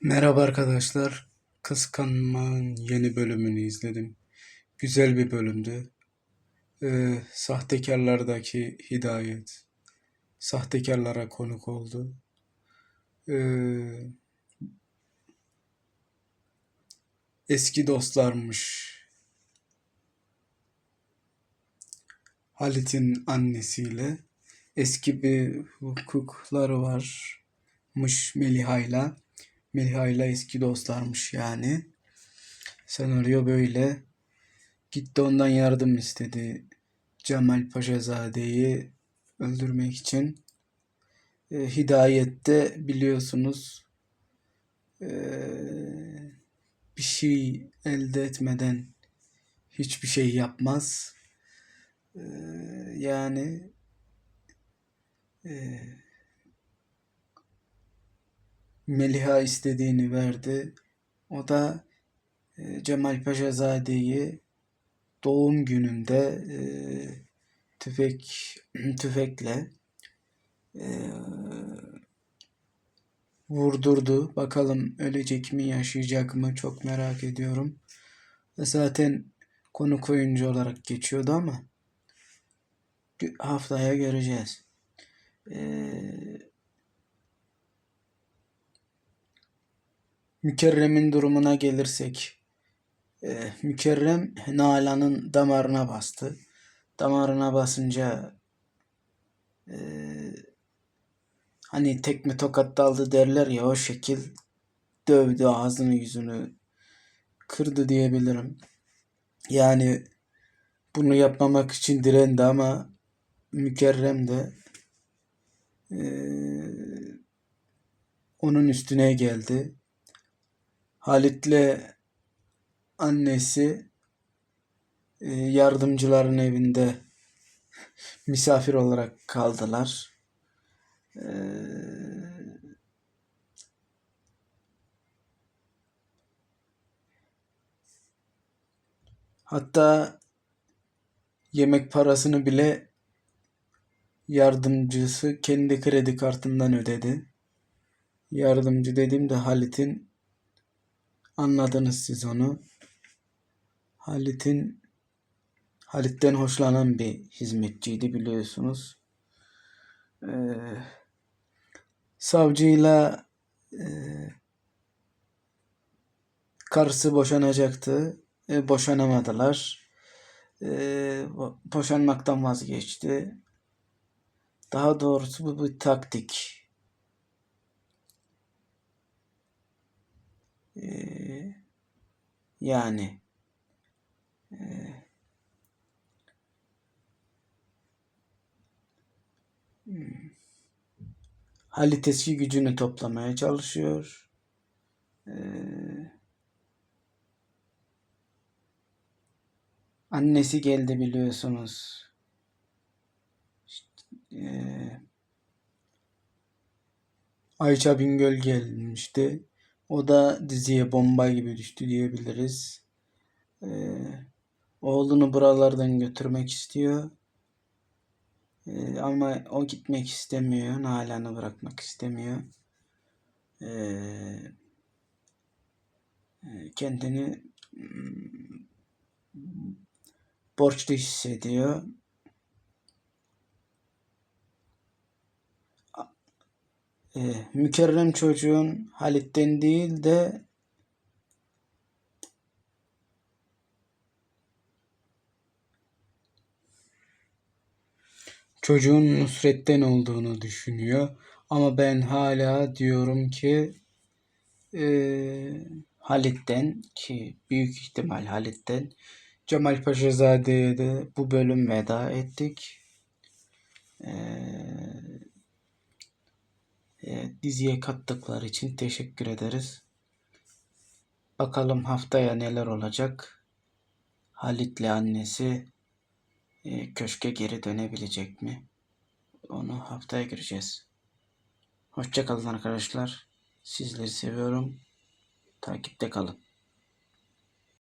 Merhaba arkadaşlar. Kıskanmanın yeni bölümünü izledim. Güzel bir bölümdü. Ee, sahtekarlardaki hidayet. Sahtekarlara konuk oldu. Ee, eski dostlarmış. Halit'in annesiyle eski bir hukukları varmış Meliha'yla. Meliha'yla eski dostlarmış yani. Senaryo böyle. Gitti ondan yardım istedi. Cemal Paşazade'yi öldürmek için. E, Hidayet'te biliyorsunuz e, bir şey elde etmeden hiçbir şey yapmaz. E, yani e, Meliha istediğini verdi. O da e, Cemal Paşazade'yi doğum gününde e, tüfek tüfekle e, vurdurdu. Bakalım ölecek mi, yaşayacak mı çok merak ediyorum. Zaten konuk oyuncu olarak geçiyordu ama haftaya göreceğiz. Ee, Mükerrem'in durumuna gelirsek, e, Mükerrem Nalan'ın damarına bastı. Damarına basınca e, hani tekme tokat daldı derler ya o şekil dövdü ağzını yüzünü kırdı diyebilirim. Yani bunu yapmamak için direndi ama Mükerrem de e, onun üstüne geldi. Halit'le annesi e, yardımcıların evinde misafir olarak kaldılar. E, hatta yemek parasını bile yardımcısı kendi kredi kartından ödedi. Yardımcı dediğimde Halit'in Anladınız siz onu. Halit'in Halit'ten hoşlanan bir hizmetçiydi biliyorsunuz. Ee, savcıyla e, karısı boşanacaktı. E, boşanamadılar. E, boşanmaktan vazgeçti. Daha doğrusu bu bir taktik. Ee, yani e, hmm, Halit eski gücünü toplamaya çalışıyor. Ee, annesi geldi biliyorsunuz. İşte, e, Ayça Bingöl gelmişti. O da diziye bomba gibi düştü diyebiliriz. Ee, oğlunu buralardan götürmek istiyor. Ee, ama o gitmek istemiyor. Nalan'ı bırakmak istemiyor. Ee, kendini hmm, borçlu hissediyor. E, mükerrem çocuğun Halit'ten değil de çocuğun Nusret'ten olduğunu düşünüyor. Ama ben hala diyorum ki e, Halit'ten ki büyük ihtimal Halit'ten Cemal Paşazade'ye de bu bölüm veda ettik. Eee e, diziye kattıkları için teşekkür ederiz. Bakalım haftaya neler olacak. Halit'le annesi e, köşke geri dönebilecek mi? Onu haftaya göreceğiz. Hoşçakalın arkadaşlar. Sizleri seviyorum. Takipte kalın.